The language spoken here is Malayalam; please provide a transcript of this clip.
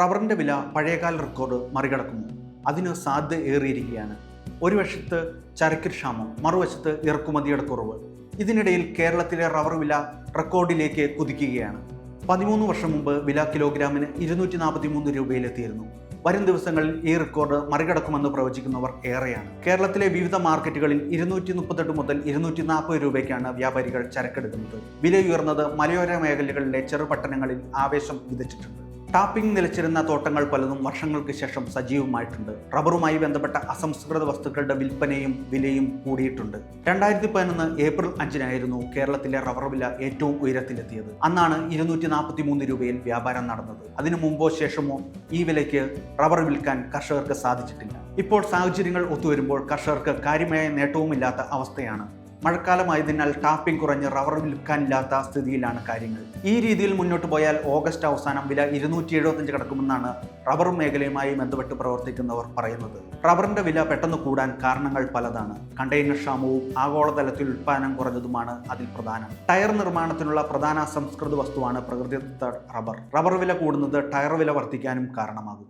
റബ്ബറിന്റെ വില പഴയകാല റെക്കോർഡ് മറികടക്കുമോ അതിന് സാധ്യത ഏറിയിരിക്കുകയാണ്. ഒരു വശത്ത് ചരക്ക് ക്ഷാമം മറുവശത്ത് ഇറക്കുമതിയുടെ കുറവ്. ഇതിനിടയിൽ കേരളത്തിലെ റബ്ബർ വില റെക്കോർഡിലേക്ക് കുതിക്കുകയാണ്. പതിമൂന്ന് വർഷം മുമ്പ് വില കിലോഗ്രാമിന് ഇരുന്നൂറ്റി നാൽപ്പത്തി മൂന്ന് രൂപയിലെത്തിയിരുന്നു. വരും ദിവസങ്ങളിൽ ഈ റെക്കോർഡ് മറികടക്കുമെന്ന് പ്രവചിക്കുന്നവർ ഏറെയാണ്. കേരളത്തിലെ വിവിധ മാർക്കറ്റുകളിൽ ഇരുന്നൂറ്റി മുപ്പത്തെട്ട് മുതൽ ഇരുന്നൂറ്റി നാൽപ്പത് രൂപയ്ക്കാണ് വ്യാപാരികൾ ചരക്കെടുക്കുന്നത്. വിലയുയർന്നത് മലയോര മേഖലകളിലെ ചെറുപട്ടണങ്ങളിൽ ആവേശം വിതച്ചിട്ടുണ്ട്. ടാപ്പിംഗ് നിലച്ചിരുന്ന തോട്ടങ്ങൾ പലതും വർഷങ്ങൾക്ക് ശേഷം സജീവമായിട്ടുണ്ട്. റബ്ബറുമായി ബന്ധപ്പെട്ട അസംസ്കൃത വസ്തുക്കളുടെ വിൽപ്പനയും വിലയും കൂടിയിട്ടുണ്ട്. രണ്ടായിരത്തി പതിനൊന്ന് ഏപ്രിൽ അഞ്ചിനായിരുന്നു കേരളത്തിലെ റബ്ബർ വില ഏറ്റവും ഉയരത്തിലെത്തിയത്. അന്നാണ് ഇരുന്നൂറ്റി നാൽപ്പത്തി മൂന്ന് രൂപയിൽ വ്യാപാരം നടന്നത്. അതിനു മുമ്പോ ശേഷമോ ഈ വിലയ്ക്ക് റബ്ബർ വിൽക്കാൻ കർഷകർക്ക് സാധിച്ചിട്ടില്ല. ഇപ്പോൾ സാഹചര്യങ്ങൾ ഒത്തുവരുമ്പോൾ കർഷകർക്ക് കാര്യമായ നേട്ടവുമില്ലാത്ത അവസ്ഥയാണ് മഴക്കാലമായതിനാൽ ടാപ്പിംഗ് കുറഞ്ഞ് റബ്ബർ വിൽക്കാനില്ലാത്ത സ്ഥിതിയിലാണ് കാര്യങ്ങൾ. ഈ രീതിയിൽ മുന്നോട്ട് പോയാൽ ഓഗസ്റ്റ് അവസാനം വില ഇരുന്നൂറ്റി എഴുപത്തഞ്ച് കിടക്കുമെന്നാണ് റബ്ബർ മേഖലയുമായി ബന്ധപ്പെട്ട് പ്രവർത്തിക്കുന്നവർ പറയുന്നത്. റബ്ബറിന്റെ വില പെട്ടെന്ന് കൂടാൻ കാരണങ്ങൾ പലതാണ്. കണ്ടെയ്നർ ക്ഷാമവും ആഗോളതലത്തിൽ ഉൽപ്പാദനം കുറഞ്ഞതുമാണ് അതിൽ പ്രധാനം. ടയർ നിർമ്മാണത്തിനുള്ള പ്രധാന സംസ്കൃത വസ്തുവാണ് പ്രകൃതിദത്ത റബ്ബർ. റബ്ബർ വില കൂടുന്നത് ടയർ വില വർദ്ധിക്കാനും കാരണമാകും.